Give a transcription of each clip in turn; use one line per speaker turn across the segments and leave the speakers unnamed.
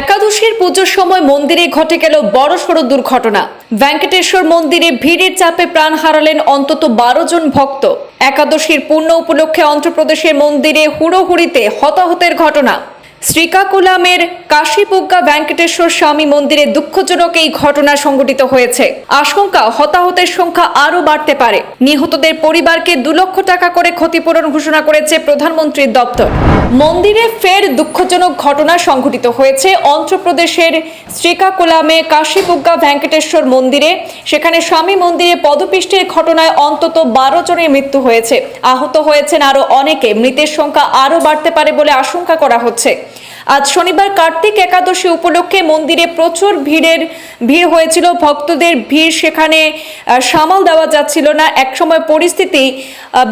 একাদশীর পুজোর সময় মন্দিরে ঘটে গেল বড়সড় দুর্ঘটনা। ভেঙ্কটেশ্বর মন্দিরে ভিড়ের চাপে প্রাণ হারালেন অন্তত বারো জন ভক্ত। একাদশীর পূর্ণ উপলক্ষে অন্ধ্রপ্রদেশের মন্দিরে হুড়োহুড়িতে হতাহতের ঘটনা। শ্রীকাকুলামের কাশীপুগ্গা ভেঙ্কটেশ্বর স্বামী মন্দিরে দুঃখজনক এই ঘটনা সংঘটিত হয়েছে। আশঙ্কা, হতাহতের সংখ্যা আরও বাড়তে পারে। নিহতদের পরিবারকে দু লক্ষ টাকা করে ক্ষতিপূরণ ঘোষণা করেছে প্রধানমন্ত্রীর দপ্তর। মন্দিরে ফের দুঃখজনক ঘটনা সংঘটিত হয়েছে। অন্ধ্রপ্রদেশের শ্রীকাকুলামে কাশীপুজ্ঞা ভেঙ্কটেশ্বর মন্দিরে। সেখানে স্বামী মন্দিরে পদপিষ্টের ঘটনায় অন্তত বারো জনের মৃত্যু হয়েছে। আহত হয়েছেন আরও অনেকে। মৃতের সংখ্যা আরও বাড়তে পারে বলে আশঙ্কা করা হচ্ছে। আজ শনিবার কার্তিক একাদশী উপলক্ষে মন্দিরে প্রচুর ভিড়ের, ভিড় হয়েছিল। ভক্তদের ভিড় সেখানে সামাল দেওয়া যাচ্ছিল না। একসময় পরিস্থিতি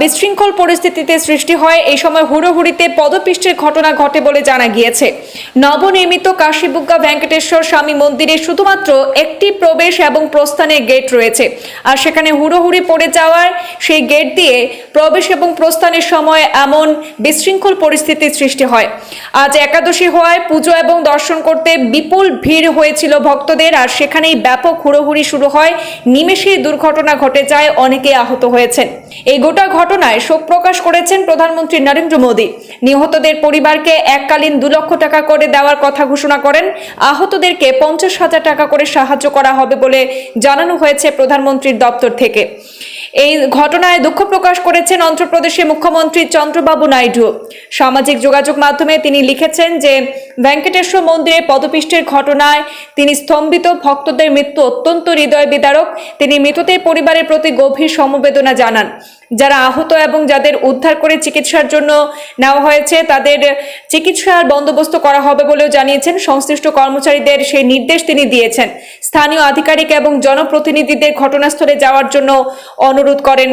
বিশৃঙ্খল পরিস্থিতিতে সৃষ্টি হয়। এই সময় হুড়োহুড়িতে পদপিষ্টের ঘটনা ঘটে বলে জানা গিয়েছে। নবনির্মিত কাশীবুগ্গা ভেঙ্কটেশ্বর স্বামী মন্দিরে শুধুমাত্র একটি প্রবেশ এবং প্রস্থানের গেট রয়েছে। আর সেখানে হুড়োহুড়ি পড়ে যাওয়ার সেই গেট দিয়ে প্রবেশ এবং প্রস্থানের সময় এমন বিশৃঙ্খল পরিস্থিতির সৃষ্টি হয়। আজ একাদশী হওয়ায় পুজো এবং দর্শন করতে বিপুল ভিড় হয়েছিল ভক্তদের, আর সেখানেই ব্যাপক হুড়োহুড়ি শুরু হয়। নিমেষেই দুর্ঘটনা ঘটে যায়, অনেকে আহত হয়েছেন। এই গোটা ঘটনায় শোক প্রকাশ করেছেন প্রধানমন্ত্রী নরেন্দ্র মোদী। নিহতদের পরিবারকে এককালীন দু লক্ষ টাকা করে দেওয়ার কথা ঘোষণা করেন। আহতদেরকে পঞ্চাশ হাজার টাকা করে সাহায্য করা হবে বলে জানানো হয়েছে প্রধানমন্ত্রীর দপ্তর থেকে। এই ঘটনায় দুঃখ প্রকাশ করেছেন অন্ধ্রপ্রদেশের মুখ্যমন্ত্রী চন্দ্রবাবু নাইডু। সামাজিক যোগাযোগ মাধ্যমে তিনি লিখেছেন যে ভেঙ্কটেশ্বর মন্দিরে পদপিষ্টের ঘটনায় তিনি স্তম্ভিত ভক্তদের মৃত্যু অত্যন্ত হৃদয় বিদারক। তিনি মৃতদের পরিবারের প্রতি গভীর সমবেদনা জানান। যারা আহত এবং যাদের উদ্ধার করে চিকিৎসার জন্য নেওয়া হয়েছে, তাদের চিকিৎসার বন্দোবস্ত করা হবে বলেও জানিয়েছেন সংশ্লিষ্ট কর্মচারীদের সেই নির্দেশ তিনি দিয়েছেন। স্থানীয় আধিকারিক এবং জনপ্রতিনিধিদের ঘটনাস্থলে যাওয়ার জন্য অনুরোধ করেন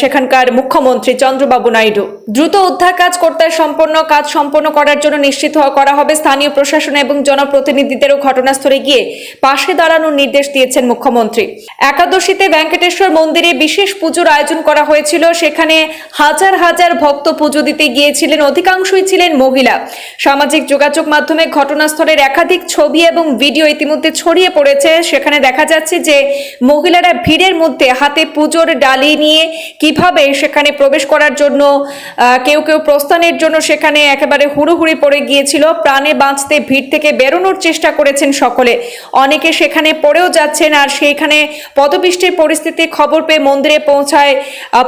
সেখানকার মুখ্যমন্ত্রী চন্দ্রবাবু নাইডু। দ্রুত উদ্ধার কাজ করতে সম্পন্ন কাজ সম্পন্ন করার জন্য নিশ্চিত করা হবে স্থানীয় প্রশাসন এবং জনপ্রতিনিধিদেরও ঘটনাস্থলে গিয়ে পাশে দাঁড়ানোর নির্দেশ দিয়েছেন মুখ্যমন্ত্রী। একাদশীতে ভেঙ্কটেশ্বর মন্দিরে বিশেষ পুজোর আয়োজন করা হয়েছিল। সেখানে হাজার হাজার ভক্ত পুজো দিতে গিয়েছিলেন। অধিকাংশই ছিলেন মহিলা। সামাজিক যোগাযোগ মাধ্যমে ঘটনাস্থলের একাধিক ছবি এবং ভিডিও ইতিমধ্যে ছড়িয়ে পড়েছে। সেখানে দেখা যাচ্ছে যে মহিলারা ভিড়ের মধ্যে হাতে পুজোর ডালি নিয়ে কীভাবে সেখানে প্রবেশ করার জন্য কেউ কেউ প্রস্থানের জন্য সেখানে একেবারে হুড়োহুড়ি পড়ে গিয়েছিল। প্রাণে বাঁচতে ভিড় থেকে বেরোনোর চেষ্টা করেছেন সকলে। অনেকে সেখানে পড়েও যাচ্ছেন আর সেইখানে পদপিষ্টের পরিস্থিতি খবর পেয়ে মন্দিরে পৌঁছায়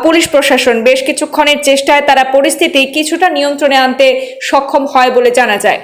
পুলিশ প্রশাসন। বেশ কিছুক্ষণের চেষ্টায় তারা পরিস্থিতি কিছুটা নিয়ন্ত্রণে আনতে সক্ষম হয় বলে জানা যায়।